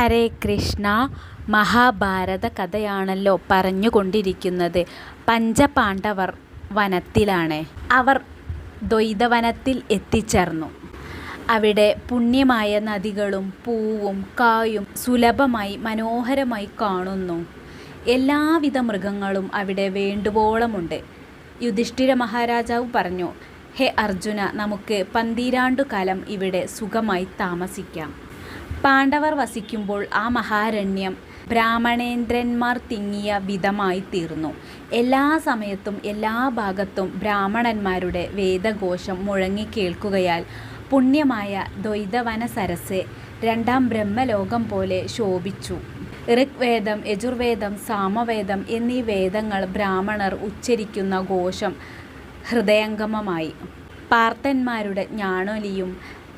ഹരേ കൃഷ്ണ മഹാഭാരത കഥയാണല്ലോ പറഞ്ഞുകൊണ്ടിരിക്കുന്നത്. പഞ്ചപാണ്ഡവർ വനത്തിലാണ്. അവർ ദ്വൈതവനത്തിൽ എത്തിച്ചേർന്നു. അവിടെ പുണ്യമായ നദികളും പൂവും കായും സുലഭമായി മനോഹരമായി കാണുന്നു. എല്ലാവിധ മൃഗങ്ങളും അവിടെ വേണ്ടുവോളമുണ്ട്. യുധിഷ്ഠിര മഹാരാജാവ് പറഞ്ഞു ഹേ അർജുന നമുക്ക് പന്തിരാണ്ടു കാലം ഇവിടെ സുഖമായി താമസിക്കാം. പാണ്ഡവർ വസിക്കുമ്പോൾ ആ മഹാരണ്യം ബ്രാഹ്മണേന്ദ്രന്മാർ തിങ്ങിയ വിധമായി തീർന്നു. എല്ലാ സമയത്തും എല്ലാ ഭാഗത്തും ബ്രാഹ്മണന്മാരുടെ വേദഘോഷം മുഴങ്ങി കേൾക്കുകയാൽ പുണ്യമായ ദ്വൈതവന സരസ് രണ്ടാം ബ്രഹ്മലോകം പോലെ ശോഭിച്ചു. ഋഗ്വേദം യജുർവേദം സാമവേദം എന്നീ വേദങ്ങൾ ബ്രാഹ്മണർ ഉച്ചരിക്കുന്ന ഘോഷം ഹൃദയംഗമമായി. പാർത്തന്മാരുടെ ജ്ഞാനൊലിയും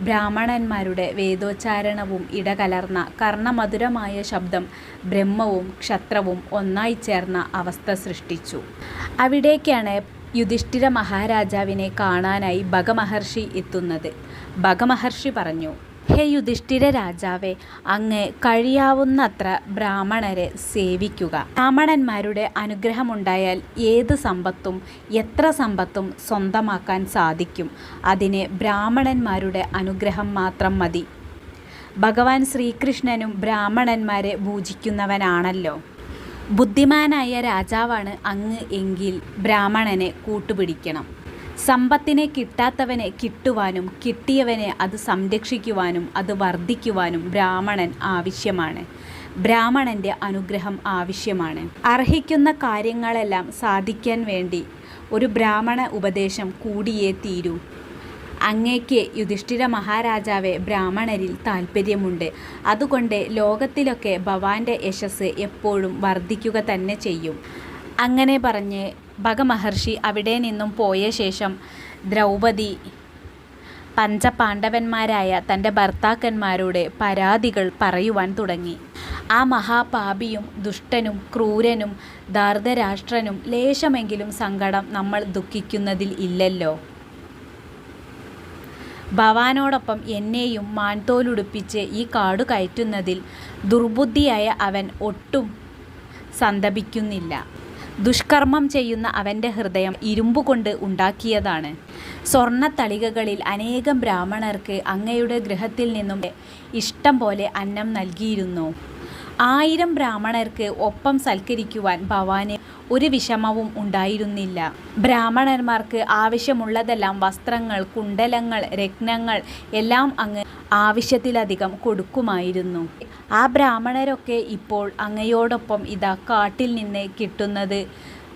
ബ്രാഹ്മണന്മാരുടെ വേദോച്ചാരണവും ഇടകലർന്ന കർണമധുരമായ ശബ്ദം ബ്രഹ്മവും ക്ഷത്രവും ഒന്നായി ചേർന്ന അവസ്ഥ സൃഷ്ടിച്ചു. അവിടേക്കാണ് യുധിഷ്ഠിര മഹാരാജാവിനെ കാണാനായി ഭഗമഹർഷി എത്തുന്നത്. ഭഗമഹർഷി പറഞ്ഞു ഹേ യുധിഷ്ഠിര രാജാവേ അങ്ങ് കഴിയാവുന്നത്ര ബ്രാഹ്മണരെ സേവിക്കുക. ബ്രാഹ്മണന്മാരുടെ അനുഗ്രഹമുണ്ടായാൽ ഏത് സമ്പത്തും എത്ര സമ്പത്തും സ്വന്തമാക്കാൻ സാധിക്കും. അതിന് ബ്രാഹ്മണന്മാരുടെ അനുഗ്രഹം മാത്രം മതി. ഭഗവാൻ ശ്രീകൃഷ്ണനും ബ്രാഹ്മണന്മാരെ പൂജിക്കുന്നവനാണല്ലോ ബുദ്ധിമാനായ രാജാവാണ് അങ്ങ് എങ്കിൽ ബ്രാഹ്മണനെ കൂട്ടുപിടിക്കണം. സമ്പത്തിനെ കിട്ടാത്തവനെ കിട്ടുവാനും കിട്ടിയവനെ അത് സംരക്ഷിക്കുവാനും അത് വർദ്ധിക്കുവാനും ബ്രാഹ്മണൻ ആവശ്യമാണ്. ബ്രാഹ്മണന്റെ അനുഗ്രഹം ആവശ്യമാണ്. അർഹിക്കുന്ന കാര്യങ്ങളെല്ലാം സാധിക്കാൻ വേണ്ടി ഒരു ബ്രാഹ്മണ ഉപദേശം കൂടിയേ തീരൂ. അങ്ങേക്ക് യുധിഷ്ഠിര മഹാരാജാവെ ബ്രാഹ്മണരിൽ താല്പര്യമുണ്ട് അതുകൊണ്ട് ലോകത്തിലൊക്കെ ഭവാന്റെ യശസ് എപ്പോഴും വർദ്ധിക്കുക തന്നെ ചെയ്യും. അങ്ങനെ പറഞ്ഞ് ഭഗമഹർഷി അവിടെ നിന്നും പോയ ശേഷം ദ്രൗപദി പഞ്ചപാണ്ഡവന്മാരായ തന്റെ ഭർത്താക്കന്മാരോട് പരാതികൾ പറയുവാൻ തുടങ്ങി. ആ മഹാപാപിയും ദുഷ്ടനും ക്രൂരനും ധാർദ്ധരാഷ്ട്രനും ലേശമെങ്കിലും സങ്കടം നമ്മൾ ദുഃഖിക്കുന്നതിൽ ഇല്ലല്ലോ. ഭവാനോടൊപ്പം എന്നെയും മാൻതോലുടുപ്പിച്ച് ഈ കാട് കയറ്റുന്നതിൽ ദുർബുദ്ധിയായ അവൻ ഒട്ടും സന്തപിക്കുന്നില്ല. ദുഷ്കർമ്മം ചെയ്യുന്ന അവന്റെ ഹൃദയം ഇരുമ്പുകൊണ്ട് ഉണ്ടാക്കിയതാണ്. സ്വർണത്തളികകളിൽ അനേകം ബ്രാഹ്മണർക്ക് അങ്ങയുടെ ഗൃഹത്തിൽ നിന്നും ഇഷ്ടം പോലെ അന്നം നൽകിയിരുന്നു. ആയിരം ബ്രാഹ്മണർക്ക് ഒപ്പം സൽക്കരിക്കുവാൻ ഭവാന് ഒരു വിഷമവും ഉണ്ടായിരുന്നില്ല. ബ്രാഹ്മണന്മാർക്ക് ആവശ്യമുള്ളതെല്ലാം വസ്ത്രങ്ങൾ കുണ്ടലങ്ങൾ രത്നങ്ങൾ എല്ലാം അങ്ങ് ആവശ്യത്തിലധികം കൊടുക്കുമായിരുന്നു. ആ ബ്രാഹ്മണരൊക്കെ ഇപ്പോൾ അങ്ങയോടൊപ്പം ഇതാ കാട്ടിൽ നിന്ന് കിട്ടുന്നത്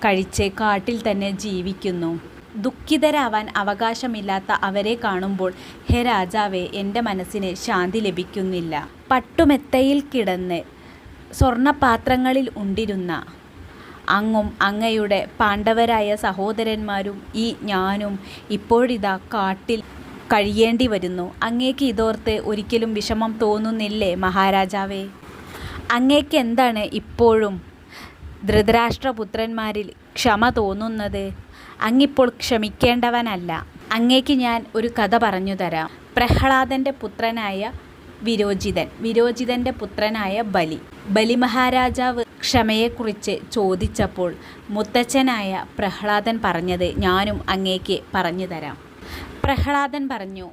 കഴിച്ച് കാട്ടിൽ തന്നെ ജീവിക്കുന്നു. ദുഃഖിതരാവാൻ അവകാശമില്ലാത്ത അവരെ കാണുമ്പോൾ ഹേ രാജാവേ എന്റെ മനസ്സിന് ശാന്തി ലഭിക്കുന്നില്ല. പട്ടുമെത്തയിൽ കിടന്ന് സ്വർണപാത്രങ്ങളിൽ ഉണ്ടിരുന്ന അങ്ങും അങ്ങയുടെ പാണ്ഡവരായ സഹോദരന്മാരും ഈ ഞാനും ഇപ്പോഴിതാ കാട്ടിൽ കഴിയേണ്ടി വരുന്നു. അങ്ങേക്ക് ഇതോർത്ത് ഒരിക്കലും വിഷമം തോന്നുന്നില്ലേ മഹാരാജാവേ? അങ്ങേക്ക് എന്താണ് ഇപ്പോഴും ധൃതരാഷ്ട്രപുത്രന്മാരിൽ ക്ഷമ തോന്നുന്നത്? അങ്ങിപ്പോൾ ക്ഷമിക്കേണ്ടവനല്ല. അങ്ങേക്ക് ഞാൻ ഒരു കഥ പറഞ്ഞു തരാം. പ്രഹ്ലാദന്റെ പുത്രനായ വിരോചിതൻ. വിരോചിതന്റെ പുത്രനായ ബലി. ബലി മഹാരാജാവ് ക്ഷമയെക്കുറിച്ച് ചോദിച്ചപ്പോൾ മുത്തച്ഛനായ പ്രഹ്ലാദൻ പറഞ്ഞത് ഞാനും അങ്ങേക്ക് പറഞ്ഞു തരാം. പ്രഹ്ലാദൻ പറഞ്ഞു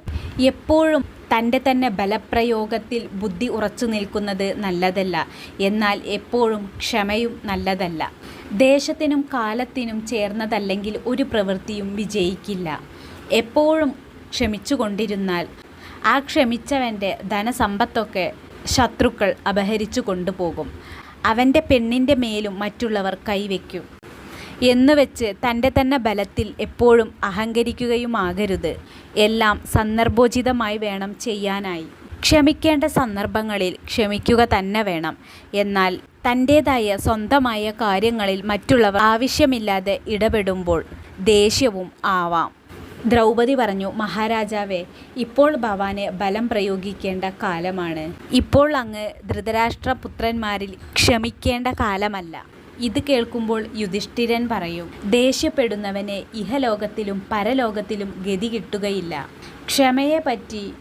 എപ്പോഴും തന്റെ തന്നെ ബലപ്രയോഗത്തിൽ ബുദ്ധി ഉറച്ചു നിൽക്കുന്നത് നല്ലതല്ല. എന്നാൽ എപ്പോഴും ക്ഷമയും നല്ലതല്ല. ദേശത്തിനും കാലത്തിനും ചേർന്നതല്ലെങ്കിൽ ഒരു പ്രവൃത്തിയും വിജയിക്കില്ല. എപ്പോഴും ക്ഷമിച്ചുകൊണ്ടിരുന്നാൽ ആ ക്ഷമിച്ചവന്റെ ധനസമ്പത്തൊക്കെ ശത്രുക്കൾ അപഹരിച്ചു കൊണ്ടുപോകും. അവന്റെ പെണ്ണിന്റെ മേലും മറ്റുള്ളവർ കൈവയ്ക്കും. എന്നുവെച്ച് തന്റെ തന്നെ ബലത്തിൽ എപ്പോഴും അഹങ്കരിക്കുകയുമാകരുത്. എല്ലാം സന്ദർഭോചിതമായി വേണം ചെയ്യാനായി. ക്ഷമിക്കേണ്ട സന്ദർഭങ്ങളിൽ ക്ഷമിക്കുക തന്നെ വേണം. എന്നാൽ തന്റേതായ സ്വന്തമായ കാര്യങ്ങളിൽ മറ്റുള്ളവർ ആവശ്യമില്ലാതെ ഇടപെടുമ്പോൾ ദേഷ്യവും ആവാം. ദ്രൗപദി പറഞ്ഞു മഹാരാജാവേ ഇപ്പോൾ ഭവാന് ബലം പ്രയോഗിക്കേണ്ട കാലമാണ്. ഇപ്പോൾ അങ്ങ് ധൃതരാഷ്ട്രപുത്രന്മാരിൽ ക്ഷമിക്കേണ്ട കാലമല്ല. ഇത് കേൾക്കുമ്പോൾ യുധിഷ്ഠിരൻ പറയും ദേഷ്യപ്പെടുന്നവന് ഇഹലോകത്തിലും പരലോകത്തിലും ഗതി കിട്ടുകയില്ല. ക്ഷമയെപ്പറ്റി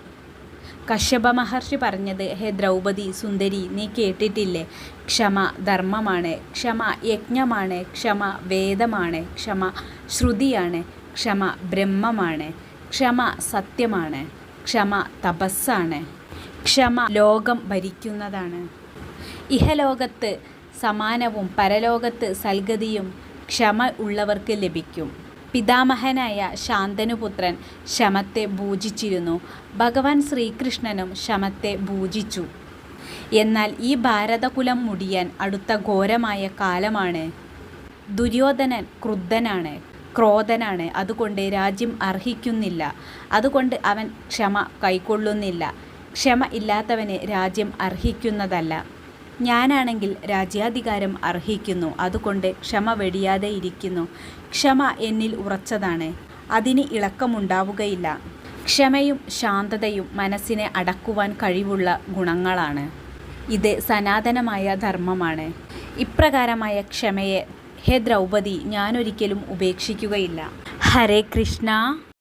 കശ്യപ മഹർഷി പറഞ്ഞത് ഹേ ദ്രൗപദി സുന്ദരി നീ കേട്ടിട്ടില്ലേ? ക്ഷമ ധർമ്മമാണ് ക്ഷമ യജ്ഞമാണ് ക്ഷമ വേദമാണ് ക്ഷമ ശ്രുതിയാണ് ക്ഷമ ബ്രഹ്മമാണ് ക്ഷമ സത്യമാണ് ക്ഷമ തപസ്സാണ് ക്ഷമ ലോകം ഭരിക്കുന്നതാണ്. ഇഹലോകത്ത് സമാനവും പരലോകത്ത് സൽഗതിയും ക്ഷമ ഉള്ളവർക്ക് ലഭിക്കും. പിതാമഹനായ ശാന്തനുപുത്രൻ ശമത്തെ പൂജിച്ചിരുന്നു ഭഗവാൻ ശ്രീകൃഷ്ണനും ശമത്തെ പൂജിച്ചു എന്നാൽ ഈ ഭാരതകുലം മുടിയാൻ അടുത്ത ഘോരമായ കാലമാണ്. ദുര്യോധനൻ ക്രുദ്ധനാണ് ക്രോധനാണ്. അതുകൊണ്ട് രാജ്യം അർഹിക്കുന്നില്ല. അതുകൊണ്ട് അവൻ ക്ഷമ കൈക്കൊള്ളുന്നില്ല. ക്ഷമ ഇല്ലാത്തവന് രാജ്യം അർഹിക്കുന്നതല്ല. ഞാനാണെങ്കിൽ രാജ്യാധികാരം അർഹിക്കുന്നു അതുകൊണ്ട് ക്ഷമ വെടിയാതെ ഇരിക്കുന്നു. ക്ഷമ എന്നിൽ ഉറച്ചതാണ് അതിന് ഇളക്കമുണ്ടാവുകയില്ല. ക്ഷമയും ശാന്തതയും മനസ്സിനെ അടക്കുവാൻ കഴിവുള്ള ഗുണങ്ങളാണ്. ഇത് സനാതനമായ ധർമ്മമാണ്. ഇപ്രകാരമായ ക്ഷമയെ ഹേ ദ്രൗപദി ഞാനൊരിക്കലും ഉപേക്ഷിക്കുകയില്ല. ഹരേ കൃഷ്ണ.